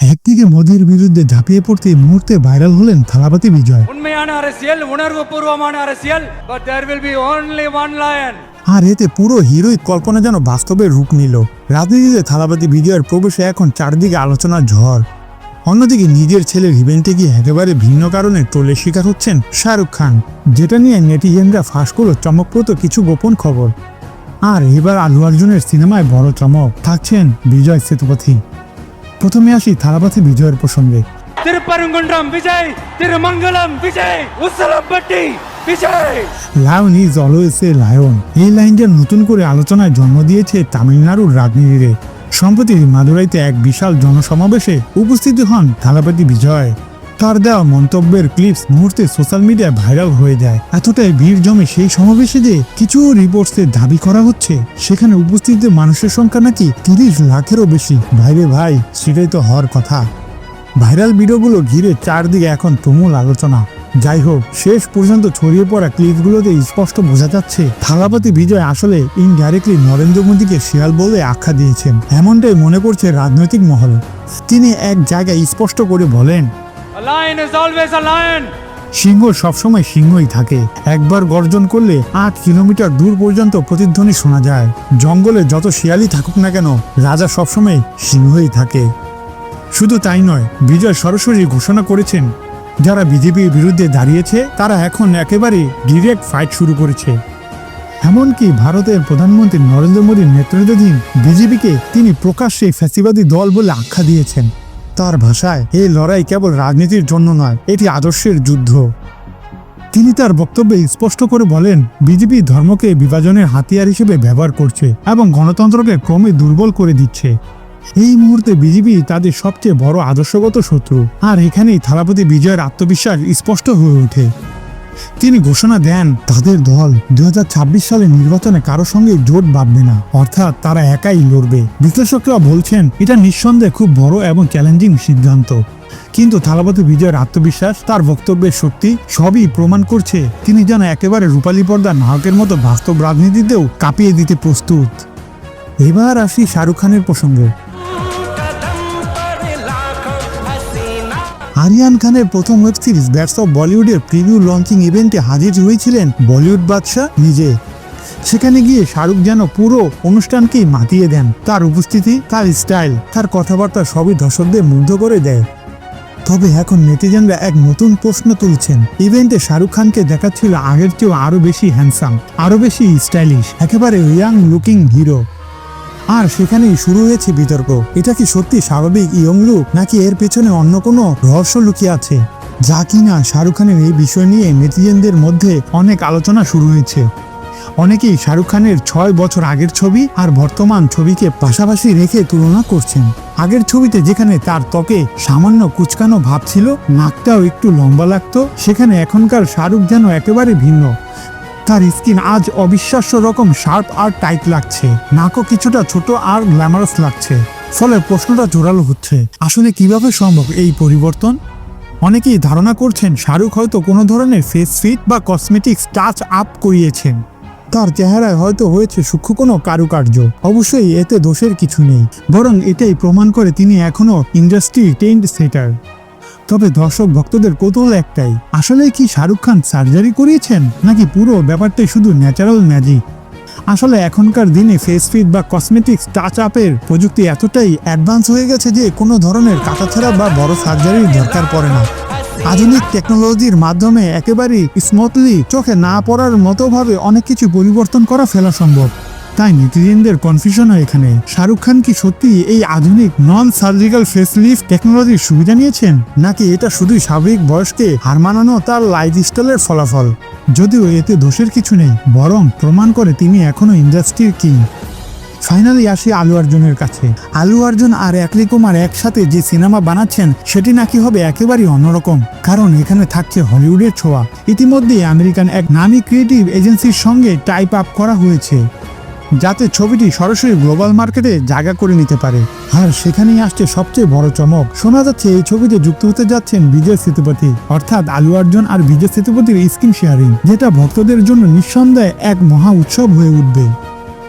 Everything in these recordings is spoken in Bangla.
একদিকে মোদির বিরুদ্ধে ঝাঁপিয়ে পড়তে মুহূর্তে ভাইরাল হলেন থালাপাতি বিজয়। আর এতে পুরো হিরোই কল্পনা যেন বাস্তবে রূপ নিল। রাজনীতিতে থালাপাতি বিজয়ের প্রবেশে এখন চারদিকে আলোচনার ঝড়। অন্যদিকে নিজের ছেলের ইভেন্টে গিয়ে একেবারে ভিন্ন কারণে ট্রোলের শিকার হচ্ছেন শাহরুখ খান। যেটা নিয়ে নেটিজেনরা ফাঁস করল চমকপ্রদ কিছু গোপন খবর। আর এবার আলু আর্জুনের সিনেমায় বড় চমক থাকছেন বিজয় সেতুপথী প্রথমে আসি থালাবাথি বিজয়ের প্রসঙ্গে। তিরুপারঙ্গুন্ডম বিজয় তিরুমঙ্গলম বিজয় উৎসলম পট্টি lion is always a lion. এই লাইনটা নতুন করে আলোচনায় জন্ম দিয়েছে তামিলনাড়ুর রাজনীতিতে। সম্প্রতি মাদুরাইতে এক বিশাল জনসমাবেশে উপস্থিত হন থালাপাতি বিজয়। তার দেওয়া মন্তব্যের ক্লিপস মুহূর্তে সোশ্যাল মিডিয়ায় ভাইরাল হয়ে যায়। এতটাই ভিড় জমে সেই সমাবেশে যে কিছু রিপোর্টসে দাবি করা হচ্ছে, সেখানে উপস্থিত মানুষের সংখ্যা নাকি তিরিশ লাখেরও বেশি। ভাইরে ভাই, সেটাই তো হওয়ার কথা। ভাইরাল ভিডিওগুলো ঘিরে চারদিকে এখন তুমুল আলোচনা। যাই হোক, শেষ পর্যন্ত ছড়িয়ে পড়া ক্লিপগুলোতে স্পষ্ট বোঝা যাচ্ছে, থালাপতি বিজয় আসলে ইনডাইরেক্টলি নরেন্দ্র মোদীকে শিয়াল বলে আখ্যা দিয়েছেন। এমনটাই মনে করছে রাজনৈতিক মহল। তিনি এক জায়গায় স্পষ্ট করে বলেন সিংহ সবসময় সিংহই থাকে। একবার গর্জন করলে আট কিলোমিটার দূর পর্যন্ত প্রতিধ্বনি শোনা যায়। জঙ্গলে যত শিয়ালই থাকুক না কেন, রাজা সবসময় সিংহই থাকে। শুধু তাই নয়, বিজয় সরাসরি ঘোষণা করেছেন। যারা বিজেপির বিরুদ্ধে দাঁড়িয়েছে, তারা এখন একেবারে ডিরেক্ট ফাইট শুরু করেছে। এমনকি ভারতের প্রধানমন্ত্রী নরেন্দ্র মোদীর নেতৃত্বাধীন বিজেপিকে তিনি প্রকাশ্যে ফ্যাসিবাদী দল বলে আখ্যা দিয়েছেন। তার ভাষায়, এই লড়াই কেবল রাজনীতির জন্য নয়, এটি আদর্শের যুদ্ধ। তিনি তার বক্তব্যে স্পষ্ট করে বলেন, বিজেপি ধর্মকে বিভাজনের হাতিয়ার হিসেবে ব্যবহার করছে এবং গণতন্ত্রকে ক্রমে দুর্বল করে দিচ্ছে। এই মুহূর্তে বিজেপি তাদের সবচেয়ে বড় আদর্শগত শত্রু। আর এখানেই থালাপতি বিজয়ের আত্মবিশ্বাস স্পষ্ট হয়ে ওঠে। তিনি ঘোষণা দেন, তাদের দল দুই হাজার ছাব্বিশ সালে নির্বাচনে কারও সঙ্গে জোট বাঁধবে না। অর্থাৎ তারা একাই লড়বে। বিশ্লেষকরা বলছেন, এটা নিঃসন্দেহে খুব বড় এবং চ্যালেঞ্জিং সিদ্ধান্ত। কিন্তু থালাপতি বিজয়ের আত্মবিশ্বাস, তার বক্তব্যের শক্তি সবই প্রমাণ করছে তিনি যেন একেবারে রূপালী পর্দার নায়কের মতো বাস্তব রাজনীতিতেও কাঁপিয়ে দিতে প্রস্তুত। এবার আসি শাহরুখ খানের প্রসঙ্গে। আরিয়ান খানের প্রথম ওয়েব সিরিজ ব্যাটস অফ বলিউডের প্রিভিউ লঞ্চিং ইভেন্টে হাজির হয়েছিলেন বলিউড বাদশাহ নিজে। সেখানে গিয়ে শাহরুখ যেন পুরো অনুষ্ঠানকেই মাতিয়ে দেন। তার উপস্থিতি, তার স্টাইল তার কথাবার্তা সবই দর্শকদের মুগ্ধ করে দেয়। তবে এখন নেটিজেনরা এক নতুন প্রশ্ন তুলছেন। ইভেন্টে শাহরুখ খানকে দেখাচ্ছিল আগের চেয়েও আরও বেশি হ্যান্ডসাম আরও বেশি স্টাইলিশ একেবারে ইয়াং লুকিং হিরো আর সেখানেই শুরু হয়েছে বিতর্ক। এটা কি সত্যি স্বাভাবিক ইয়ং লুক, নাকি এর পেছনে অন্য কোনো রহস্য লুকিয়ে আছে? যা কিনা শাহরুখ খানের এই বিষয় নিয়ে নেটিজেনদের মধ্যে অনেক আলোচনা শুরু হয়েছে। অনেকেই শাহরুখ খানের ছয় বছর আগের ছবি আর বর্তমান ছবিকে পাশাপাশি রেখে তুলনা করছেন। আগের ছবিতে যেখানে তার ত্বকে সামান্য কুচকানো ভাব ছিল, নাকটাও একটু লম্বা লাগতো, সেখানে এখনকার শাহরুখ যেন একেবারে ভিন্ন। তার স্কিন আজ অবিশ্বাস্য রকম শার্প আর টাইট লাগছে। নাকও কিছুটা ছোট আর গ্ল্যামারাস লাগছে। ফলে প্রশ্নটা জোরালো হচ্ছে, আসলে কীভাবে সম্ভব এই পরিবর্তন? অনেকেই ধারণা করছেন শাহরুখ হয়তো কোনো ধরনের ফেস ফিট বা কসমেটিক্স টাচ আপ করিয়েছেন। তার চেহারায় হয়তো হয়েছে সূক্ষ্ম কোনো কারুকার্য। অবশ্যই এতে দোষের কিছু নেই, বরং এটাই প্রমাণ করে তিনি এখনও ইন্ডাস্ট্রি টেন্ট সেটার তবে দর্শক ভক্তদের কৌতূহল একটাই, আসলে কি শাহরুখ খান সার্জারি করিয়েছেন, নাকি পুরো ব্যাপারটাই শুধু ন্যাচারাল ম্যাজিক আসলে এখনকার দিনে ফেস ফিট বা কসমেটিক্স টাচ আপের প্রযুক্তি এতটাই অ্যাডভান্স হয়ে গেছে যে কোনো ধরনের কাটাছাড়া বা বড় সার্জারির দরকার পড়ে না। আধুনিক টেকনোলজির মাধ্যমে একেবারেই স্মুথলি চোখে না পড়ার মতোভাবে অনেক কিছু পরিবর্তন করা ফেলা সম্ভব। তাই নেটিজেনদের হয় এখানে। শাহরুখ খান কি সত্যি এই আধুনিক নন সার্জিক্যাল ফেসলিফট টেকনোলজির সুবিধা নিয়েছেন? নাকি এটা শুধুই স্বাভাবিক বয়সকে হার মানানো তার লাইফস্টাইলের ফলাফল? যদিও এতে দোষের কিছু নেই, বরং প্রমাণ করে তিনি এখনও ইন্ডাস্ট্রির কিং ফাইনালি আসি আলু অর্জুনের কাছে। আলু অর্জুন আর একলি কুমার একসাথে যে সিনেমা বানাচ্ছেন, সেটি নাকি হবে একেবারেই অন্যরকম, কারণ এখানে থাকছে হলিউডের ছোঁয়া। ইতিমধ্যে আমেরিকান এক নামি ক্রিয়েটিভ এজেন্সির সঙ্গে টাইপ আপ করা হয়েছে। যাতে ছবিটি সরাসরি গ্লোবাল মার্কেটে জায়গা করে নিতে পারে। আর সেখানেই আসছে সবচেয়ে বড় চমক। শোনা যাচ্ছে এই ছবিতে যুক্ত হতে যাচ্ছেন বিজয় সেতুপতি, অর্থাৎ আলু অর্জুন আর বিজয় সেতুপতির স্ক্রিন শেয়ারিং, যেটা ভক্তদের জন্য নিঃসন্দেহে এক মহা উৎসব হয়ে উঠবে।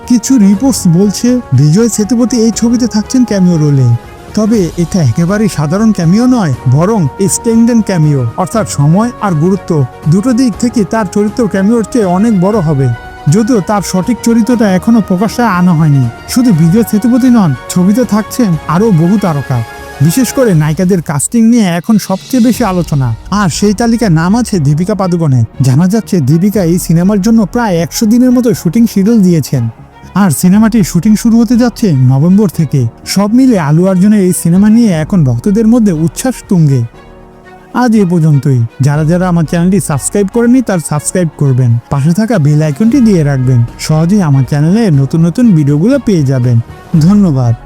কিছু রিপোর্টস বলছে, বিজয় সেতুপতি এই ছবিতে থাকছেন ক্যামিও রোলে তবে এটা একেবারেই সাধারণ ক্যামিও নয়, বরং এক্সটেন্ডেড ক্যামিও অর্থাৎ সময় আর গুরুত্ব। দুটো দিক থেকে তার চরিত্র ক্যামিওর চেয়ে অনেক বড় হবে। যদিও তার সঠিক চরিত্রটা এখনও প্রকাশ্যে আনা হয়নি। শুধু বিজয় সেতুপতি নন, ছবিতে থাকছেন আরও বহু তারকা। বিশেষ করে নায়িকাদের কাস্টিং নিয়ে এখন সবচেয়ে বেশি আলোচনা। আর সেই তালিকায় নাম আছে দীপিকা পাদুকনের জানা যাচ্ছে দীপিকা এই সিনেমার জন্য প্রায় একশো দিনের মতো শুটিং শিডিউল দিয়েছেন। আর সিনেমাটির শুটিং শুরু হতে যাচ্ছে নভেম্বর থেকে। সব মিলে আলু অর্জুনের এই সিনেমা নিয়ে এখন ভক্তদের মধ্যে উচ্ছ্বাস তুঙ্গে। আজ এ পর্যন্তই। যারা যারা আমার চ্যানেলটি সাবস্ক্রাইব করেনি তার সাবস্ক্রাইব করবেন। পাশে থাকা বেল আইকনটি দিয়ে রাখবেন। সহজেই আমার চ্যানেলে নতুন নতুন ভিডিওগুলো পেয়ে যাবেন। ধন্যবাদ।